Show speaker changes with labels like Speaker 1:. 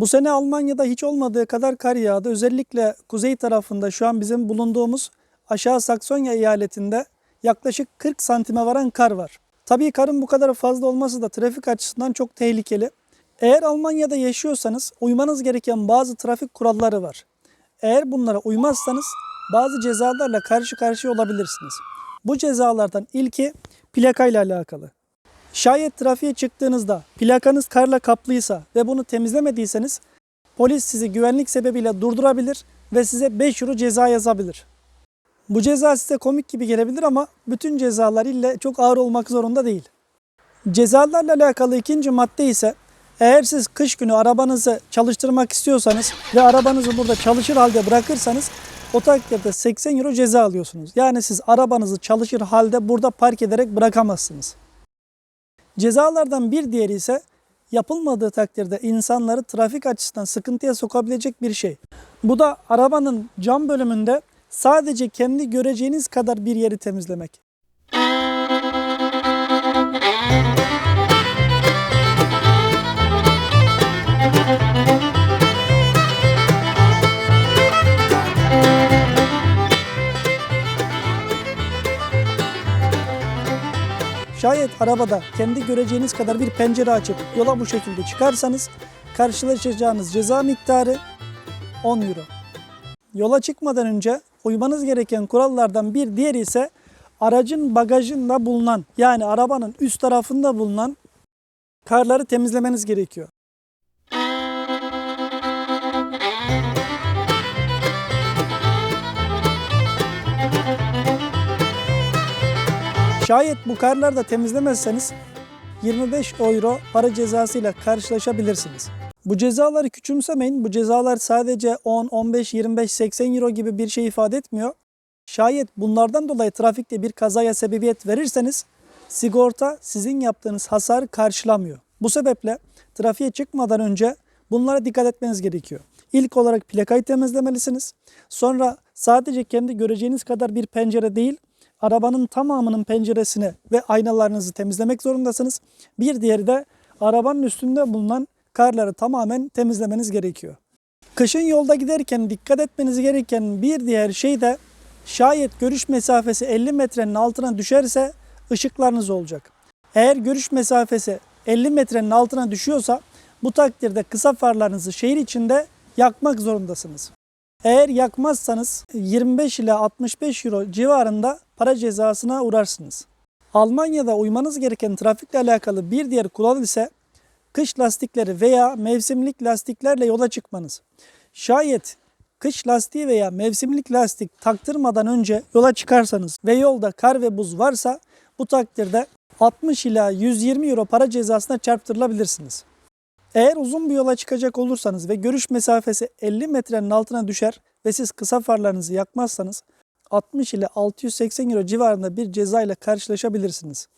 Speaker 1: Bu sene Almanya'da hiç olmadığı kadar kar yağdı. Özellikle kuzey tarafında şu an bizim bulunduğumuz aşağı Saksonya eyaletinde yaklaşık 40 santime varan kar var. Tabii karın bu kadar fazla olması da trafik açısından çok tehlikeli. Eğer Almanya'da yaşıyorsanız uymanız gereken bazı trafik kuralları var. Eğer bunlara uymazsanız bazı cezalarla karşı karşıya olabilirsiniz. Bu cezalardan ilki plakayla alakalı. Şayet trafiğe çıktığınızda plakanız karla kaplıysa ve bunu temizlemediyseniz polis sizi güvenlik sebebiyle durdurabilir ve size 5 euro ceza yazabilir. Bu ceza size komik gibi gelebilir ama bütün cezalar ille çok ağır olmak zorunda değil. Cezalarla alakalı ikinci madde ise eğer siz kış günü arabanızı çalıştırmak istiyorsanız ve arabanızı burada çalışır halde bırakırsanız o takdirde 80 euro ceza alıyorsunuz. Yani siz arabanızı çalışır halde burada park ederek bırakamazsınız. Cezalardan bir diğeri ise yapılmadığı takdirde insanları trafik açısından sıkıntıya sokabilecek bir şey. Bu da arabanın cam bölümünde sadece kendi göreceğiniz kadar bir yeri temizlemek. Şayet arabada kendi göreceğiniz kadar bir pencere açıp yola bu şekilde çıkarsanız karşılaşacağınız ceza miktarı 10 euro. Yola çıkmadan önce uymanız gereken kurallardan bir diğeri ise aracın bagajında bulunan yani arabanın üst tarafında bulunan karları temizlemeniz gerekiyor. Şayet bu karları da temizlemezseniz 25 euro para cezasıyla karşılaşabilirsiniz. Bu cezaları küçümsemeyin. Bu cezalar sadece 10, 15, 25, 80 euro gibi bir şey ifade etmiyor. Şayet bunlardan dolayı trafikte bir kazaya sebebiyet verirseniz sigorta sizin yaptığınız hasarı karşılamıyor. Bu sebeple trafiğe çıkmadan önce bunlara dikkat etmeniz gerekiyor. İlk olarak plakayı temizlemelisiniz. Sonra sadece kendi göreceğiniz kadar bir pencere değil, arabanın tamamının penceresini ve aynalarınızı temizlemek zorundasınız. Bir diğeri de arabanın üstünde bulunan karları tamamen temizlemeniz gerekiyor. Kışın yolda giderken dikkat etmeniz gereken bir diğer şey de şayet görüş mesafesi 50 metrenin altına düşerse ışıklarınız olacak. Eğer görüş mesafesi 50 metrenin altına düşüyorsa bu takdirde kısa farlarınızı şehir içinde yakmak zorundasınız. Eğer yakmazsanız 25 ile 65 euro civarında para cezasına uğrarsınız. Almanya'da uymanız gereken trafikle alakalı bir diğer kural ise kış lastikleri veya mevsimlik lastiklerle yola çıkmanız. Şayet kış lastiği veya mevsimlik lastik taktırmadan önce yola çıkarsanız ve yolda kar ve buz varsa bu takdirde 60 ila 120 euro para cezasına çarptırılabilirsiniz. Eğer uzun bir yola çıkacak olursanız ve görüş mesafesi 50 metrenin altına düşer ve siz kısa farlarınızı yakmazsanız 60 ile 680 euro civarında bir ceza ile karşılaşabilirsiniz.